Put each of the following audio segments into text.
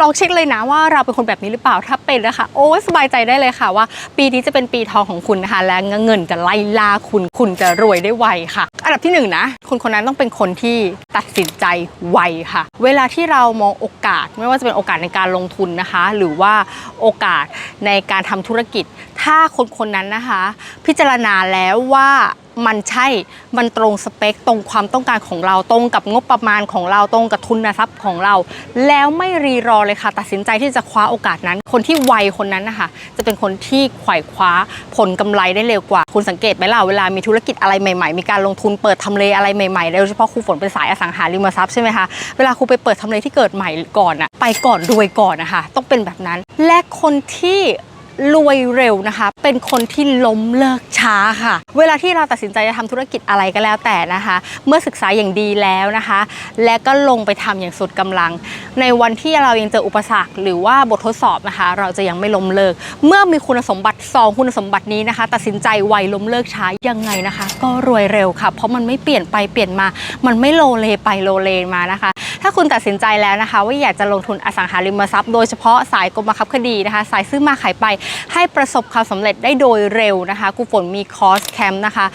ลองเช็คเลยนะว่าเราเป็นคนแบบนี้หรือเปล่าถ้าเป็นนะคะ โอ้สบายใจได้เลยค่ะว่า ปีนี้จะเป็นปีทองของคุณนะคะ และเงินจะไล่ล่าคุณคุณจะรวยได้ไวค่ะ อันดับที่หนึ่งนะคนคนนั้นต้องเป็นคนที่ตัดสินใจไวค่ะ เวลาที่เรามองโอกาส ไม่ว่าจะเป็นโอกาสในการลงทุนนะคะ หรือว่าโอกาสในการทำธุรกิจ ถ้าคนคนนั้นนะคะ พิจารณาแล้วว่า มันใช่ มันตรงสเปค ตรงความต้องการของเรา ตรงกับงบประมาณของเรา ตรงกับทุนทรัพย์ของเรา แล้วไม่รีรอเลยค่ะ ตัดสินใจที่จะคว้าโอกาสนั้น คนที่ไวคนนั้นนะคะจะเป็นคนที่ไขว่คว้าผลกำไรได้เร็วกว่า คุณสังเกตไหมล่ะ เวลามีธุรกิจอะไรใหม่ๆ มีการลงทุนเปิดทำเลอะไรใหม่ๆ โดยเฉพาะครูฝนเป็นสายอสังหาริมทรัพย์ใช่ไหมคะ เวลาครูไปเปิดทำเลที่เกิดใหม่ก่อนอะไปก่อนรวยก่อนนะคะ ต้องเป็นแบบนั้น และคนที่ รวยเร็วนะคะ เป็นคนที่ล้มเลิกช้าค่ะ เวลาที่เราตัดสินใจจะทำธุรกิจอะไรก็แล้วแต่นะคะ เมื่อศึกษาอย่างดีแล้วนะคะ และก็ลงไปทำอย่างสุดกำลัง ในวันที่เรายังเจออุปสรรค หรือว่าบททดสอบนะคะ เราจะยังไม่ล้มเลิก เมื่อมีคุณสมบัติสองคุณสมบัตินี้นะคะ ตัดสินใจไวล้มเลิกช้ายังไงนะคะ ก็รวยเร็วค่ะ เพราะมันไม่เปลี่ยนไปเปลี่ยนมา มันไม่โลเลไปโลเลมานะคะ ถ้าคุณตัดสินใจแล้วนะคะ ว่าอยากจะลงทุนอสังหาริมทรัพย์โดยเฉพาะสายกรมบังคับคดีนะคะ สายซื้อมาขายไปให้ประสบความสำเร็จได้โดยเร็วนะคะกูฝนมีคอร์สแคมป์นะคะ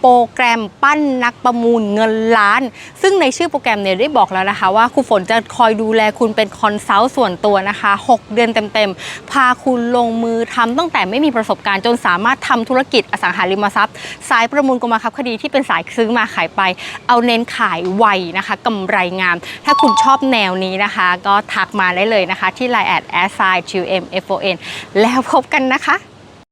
โปรแกรมปั้นนักประมูลเงินล้าน ซึ่งในชื่อโปรแกรมเนี่ยได้บอกแล้วนะคะ ว่าครูฝนจะคอยดูแลคุณเป็นคอนซัลท์ส่วนตัวนะคะ 6 เดือนเต็มๆ พาคุณลงมือทำตั้งแต่ไม่มีประสบการณ์จนสามารถทำธุรกิจอสังหาริมทรัพย์ สายประมูลกรมบังคับคดีที่เป็นสายซื้อมาขายไป เอาเน้นขายไวนะคะกำไรงาม ถ้าคุณชอบแนวนี้นะคะ ก็ทักมาได้เลยนะคะ ที่ Line แอด s i q m f o n แล้วพบกันนะคะ